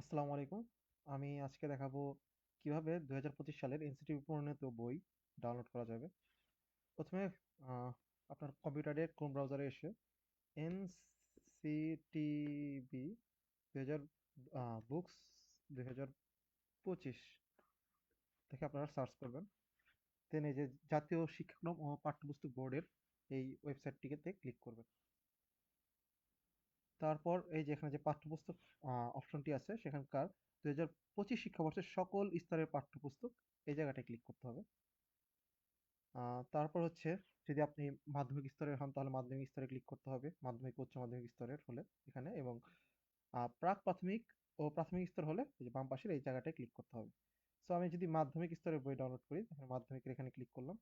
আসসালামু আলাইকুম। আমি আজকে দেখাবো কীভাবে দুই হাজার পঁচিশ সালের এনসিটিভি প্রণীত বই ডাউনলোড করা যাবে। প্রথমে আপনার কম্পিউটারে ক্রোম ব্রাউজারে এসে এনসিটিভি দুই হাজার বুকস দুই হাজার পঁচিশ থেকে আপনারা সার্চ করবেন। দেন এই যে জাতীয় শিক্ষাক্রম ও পাঠ্যপুস্তক বোর্ডের এই ওয়েবসাইটটিকে ক্লিক করবেন। তারপর এই যে এখানে যে পাঠ্যপুস্তক অপশনটি আছে সেখানকার দুই হাজার পঁচিশ শিক্ষাবর্ষের সকল স্তরের পাঠ্যপুস্তক এই জায়গাটায় ক্লিক করতে হবে। তারপর হচ্ছে যদি আপনি মাধ্যমিক স্তরের হন তাহলে মাধ্যমিক স্তরে ক্লিক করতে হবে। মাধ্যমিক, উচ্চ মাধ্যমিক স্তরের হলে এখানে এবং প্রাক প্রাথমিক ও প্রাথমিক স্তর হলে এই যে বাম পাশের এই জায়গাটায় ক্লিক করতে হবে। সো আমি যদি মাধ্যমিক স্তরের বই ডাউনলোড করি, তাহলে মাধ্যমিকের এখানে ক্লিক করলাম।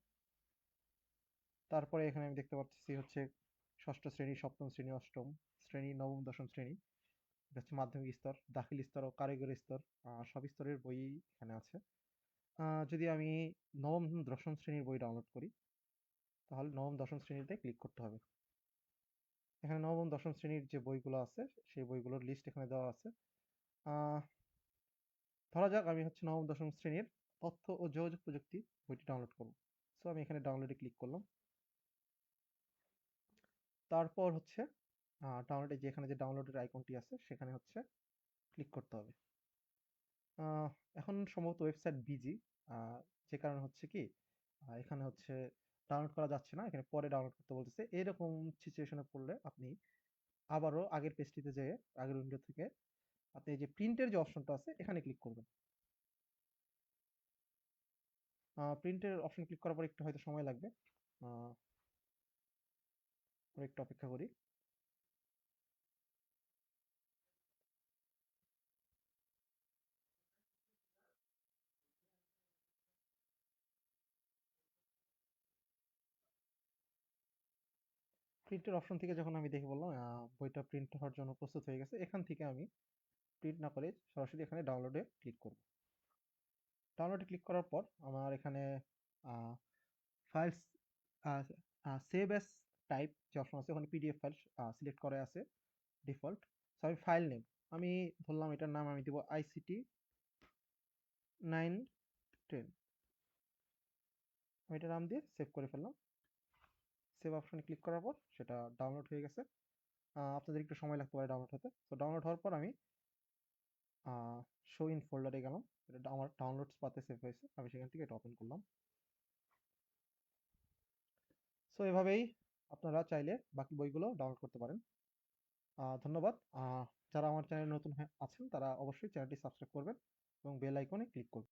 তারপরে এখানে আমি দেখতে পাচ্ছি হচ্ছে ষষ্ঠ শ্রেণি, সপ্তম শ্রেণি, অষ্টম। শ্রেণি, নবম, দশম শ্রেণি। হচ্ছে মাধ্যমিক স্তর, দাখিল স্তর ও কারিগরি স্তর। সব স্তরের বই এখানে আছে। যদি আমি নবম, দশম শ্রেণির বই ডাউনলোড করি, তাহলে নবম, দশম শ্রেণীতে ক্লিক করতে হবে। এখানে নবম, দশম শ্রেণির যে বইগুলো আছে, সেই বইগুলোর লিস্ট এখানে দেওয়া আছে। ধরা যাক, আমি হচ্ছে নবম, দশম শ্রেণির তথ্য ও যোগাযোগ প্রযুক্তি বইটি ডাউনলোড করব। সো আমি এখানে ডাউনলোডে ক্লিক করলাম। তারপর হচ্ছে ডাউনলোডে যে এখানে যে ডাউনলোডের আইকনটি আছে, সেখানে হচ্ছে ক্লিক করতে হবে। এখন সম্ভবত ওয়েবসাইট বিজি যে কারণে হচ্ছে কি এখানে হচ্ছে ডাউনলোড করা যাচ্ছে না, এখানে পরে ডাউনলোড করতে বলতেছে। এরকম সিচুয়েশনে পড়লে আপনি আবারও আগের পেজটিতে যেয়ে, আগের উইন্ডো থেকে আপনি যে প্রিন্টের যে অপশনটা আছে, এখানে ক্লিক করবেন। প্রিন্টের অপশন ক্লিক করার পর একটু হয়তো সময় লাগবে। একটু অপেক্ষা করি। প্রিন্টের অপশন থেকে যখন আমি দেখে বললাম বইটা প্রিন্ট হওয়ার জন্য প্রস্তুত হয়ে গেছে, এখান থেকে আমি প্রিন্ট না করে সরাসরি এখানে ডাউনলোডে ক্লিক করব। ডাউনলোডে ক্লিক করার পর আমার এখানে ফাইলস সেভ এস টাইপ যে অপশন আছে, ওখানে পিডিএফ ফাইল সিলেক্ট করে আছে ডিফল্ট সো আমি ফাইল নেম আমি ধরলাম এটার নাম আমি দিব আইসিটি নাইন টেন আমি এটার নাম দিয়ে সেভ করে ফেললাম। সেভ অপশনে ক্লিক করার পর সেটা ডাউনলোড হয়ে গেছে। আপনাদের একটু সময় লাগতে পারে ডাউনলোড হতে। তো ডাউনলোড হওয়ার পর আমি শো ইন ফোল্ডারে গেলাম। এটা আমার ডাউনলোডস পাতে সেভ হয়েছে। আমি সেখান থেকে এটা ওপেন করলাম। সো এভাবেই আপনারা চাইলে বাকি বইগুলো ডাউনলোড করতে পারেন। ধন্যবাদ। যারা আমার চ্যানেলে নতুন আছেন, তারা অবশ্যই চ্যানেলটি সাবস্ক্রাইব করবেন এবং বেল আইকনে ক্লিক করবেন।